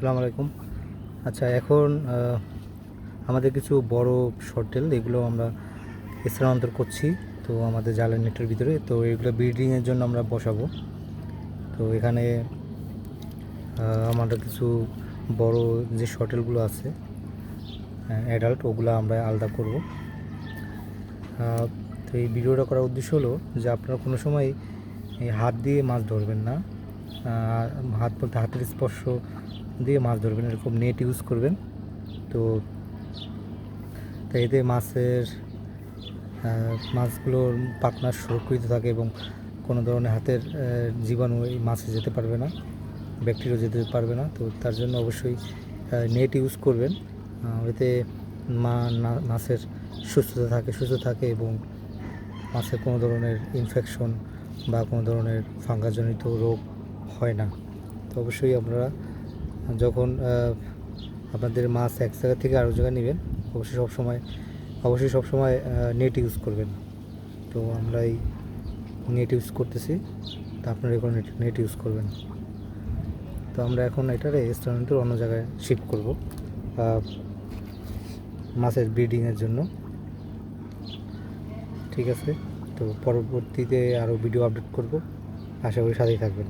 আসসালামু আলাইকুম। আচ্ছা এখন আমাদের কিছু বড় শর্টেল এগুলো আমরা স্থানান্তর করছি। তো আমাদের জালের নেটের ভিতরে, তো এগুলো ব্রিডিংয়ের জন্য আমরা বসাবো। তো এখানে আমাদের কিছু বড় যে শর্টেলগুলো আছে অ্যাডাল্ট ওগুলো আমরা আলাদা করব। তো এই ভিডিওটা করার উদ্দেশ্য হলো যে আপনারা কোনো সময় এই হাত দিয়ে মাছ ধরবেন না। হাত বলতে হাতের স্পর্শ দিয়ে মাছ ধরবেন, এরকম নেট ইউজ করবেন। তো তো এতে মাছের মাছগুলোর পাখনা সুরক্ষিত থাকে এবং কোনো ধরনের হাতের জীবাণু এই মাছে যেতে পারবে না ব্যাকটেরিয়া যেতে পারবে না। তো তার জন্য অবশ্যই নেট ইউজ করবেন। এতে মা মাছের সুস্থতা থাকে, সুস্থ থাকে এবং মাছের কোনো ধরনের ইনফেকশন বা কোনো ধরনের ফাঙ্গাজনিত রোগ হয় না। তো অবশ্যই আপনারা যখন আপনাদের মাছ এক জায়গা থেকে আরও জায়গায় নেবেন, অবশ্যই সবসময় অবশ্যই সবসময় নেট ইউজ করবেন। তো আমরা এই নেট ইউজ করতেছি, তো আপনারা এখন নেট ইউজ করবেন তো আমরা এখন এটারে স্থানান্তর অন্য জায়গায় শিফট করব মাছের ব্রিডিংয়ের জন্য। ঠিক আছে? তো পরবর্তীতে আরও ভিডিও আপডেট করব। আশা করি সাথেই থাকবেন।